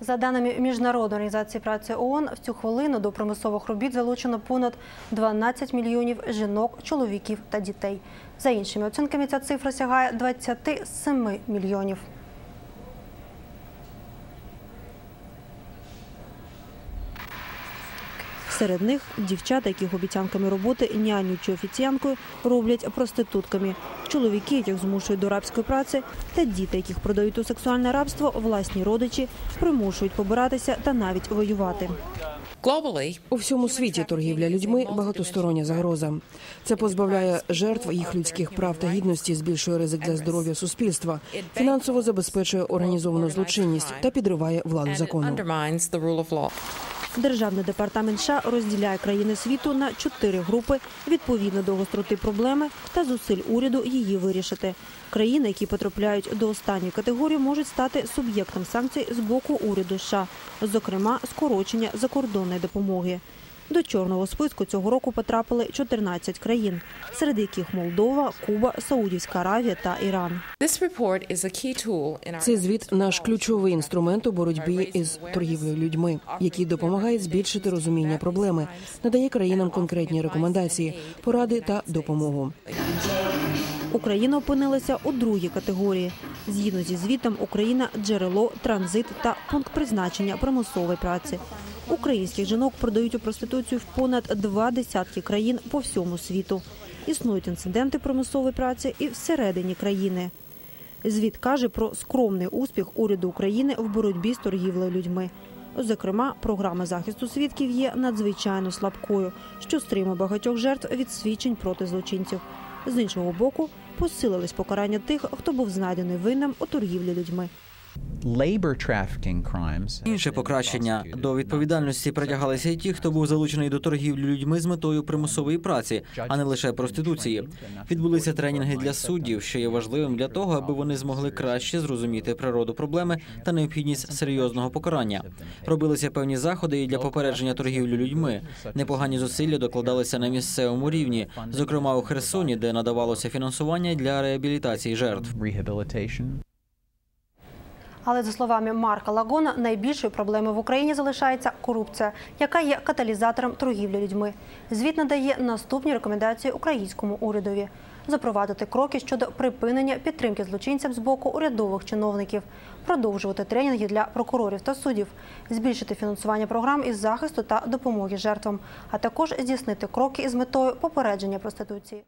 За даними Міжнародної організації праці ООН, в цю хвилину до примусових робіт залучено понад 12 мільйонів жінок, чоловіків та дітей. За іншими оцінками, ця цифра сягає 27 мільйонів. Серед них дівчата, яких обіцянками роботи няню чи офіціанкою роблять проститутками, чоловіки, яких змушують до рабської праці, та діти, яких продають у сексуальне рабство, власні родичі примушують побиратися та навіть воювати. У всьому світі торгівля людьми багатостороння загроза. Це позбавляє жертв їх людських прав та гідності, збільшує ризик для здоров'я суспільства, фінансово забезпечує організовану злочинність та підриває владу закону. Державний департамент США розділяє країни світу на чотири групи відповідно до гостроти проблеми та зусиль уряду її вирішити. Країни, які потрапляють до останньої категорії, можуть стати суб'єктом санкцій з боку уряду США, зокрема скорочення закордонної допомоги. До чорного списку цього року потрапили 14 країн, серед яких Молдова, Куба, Саудівська Аравія та Іран. Цей звіт наш ключовий інструмент у боротьбі із торгівлею людьми, який допомагає збільшити розуміння проблеми, надає країнам конкретні рекомендації, поради та допомогу. Україна опинилася у другій категорії. Згідно зі звітом, Україна джерело, транзит та пункт призначення примусової праці. Українських жінок продають у проституцію в понад два десятки країн по всьому світу. Існують інциденти примусової праці і всередині країни. Звіт каже про скромний успіх уряду України в боротьбі з торгівлею людьми. Зокрема, програма захисту свідків є надзвичайно слабкою, що стримує багатьох жертв від свідчень проти злочинців. З іншого боку, посилились покарання тих, хто був знайдений винним у торгівлі людьми. Інше покращення до відповідальності притягалися й ті, хто був залучений до торгівлі людьми з метою примусової праці, а не лише проституції. Відбулися тренінги для суддів, що є важливим для того, аби вони змогли краще зрозуміти природу проблеми та необхідність серйозного покарання. Робилися певні заходи і для попередження торгівлі людьми. Непогані зусилля докладалися на місцевому рівні, зокрема у Херсоні, де надавалося фінансування для реабілітації жертв. Але за словами Марка Лагона, найбільшою проблемою в Україні залишається корупція, яка є каталізатором торгівлі людьми. Звіт надає наступні рекомендації українському урядові: запровадити кроки щодо припинення підтримки злочинцям з боку урядових чиновників, продовжувати тренінги для прокурорів та суддів, збільшити фінансування програм із захисту та допомоги жертвам, а також здійснити кроки із метою попередження проституції.